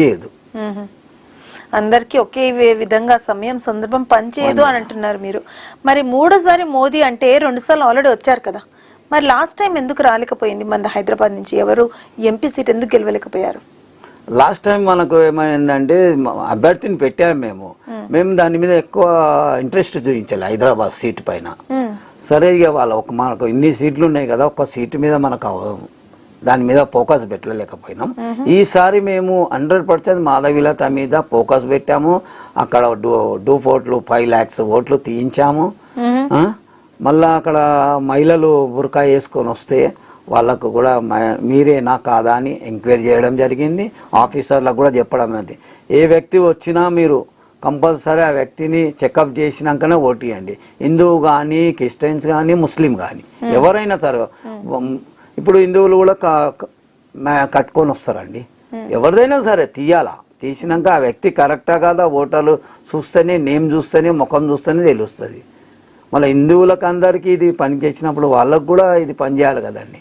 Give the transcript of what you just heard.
చేయదు. మ్మ్. అందరికీ ఒకే విధంగా సమయం సందర్భం పనిచేయదు అని అంటున్నారు మీరు. మరి మూడోసారి మోదీ అంటే రెండు సార్లు ఆల్రెడీ వచ్చారు కదా. మరి లాస్ట్ టైం ఎందుకు రాలేకపోయింది మన హైదరాబాద్ నుంచి? ఎవరు ఎంపీ సీట్ ఎందుకు గెలవలేకపోయారు? లాస్ట్ టైం మనకు ఏమైందంటే అభ్యర్థిని పెట్టాము మేము. మేము. దాని మీద ఎక్కువ ఇంట్రెస్ట్ చూపించాలి హైదరాబాద్ సీట్ పైన. సరే ఇక వాళ్ళు ఒక మనకు ఇన్ని సీట్లు ఉన్నాయి కదా ఒక సీటు మీద మనకు దాని మీద ఫోకస్ పెట్టలేకపోయినాం. ఈసారి మేము హండ్రెడ్ పర్సెంట్ మాధవిలత మీద ఫోకస్ పెట్టాము. అక్కడ డూ ఓట్లు ఫైవ్ ల్యాక్స్ ఓట్లు తీయించాము? మళ్ళా అక్కడ మహిళలు బురకా వేసుకొని వస్తే వాళ్ళకు కూడా మ- మీరేనా కాదా అని ఎంక్వైరీ చేయడం జరిగింది. ఆఫీసర్లకు కూడా చెప్పడం అది ఏ వ్యక్తి వచ్చినా మీరు కంపల్సరీ ఆ వ్యక్తిని చెకప్ చేసినాకనే ఓటియండి హిందువు కానీ క్రిస్టియన్స్ కానీ ముస్లిం కానీ ఎవరైనా సరే ఇప్పుడు హిందువులు కూడా కట్టుకొని వస్తారండి. ఎవరిదైనా సరే తీయాలా? తీసినాక ఆ వ్యక్తి కరెక్టా కాదా? ఓటర్లు చూస్తేనే నేమ్ చూస్తేనే ముఖం చూస్తేనే తెలుస్తుంది. మళ్ళీ హిందువులకు అందరికీ ఇది పని చేసినప్పుడు వాళ్ళకు కూడా ఇది పని చేయాలి కదండి.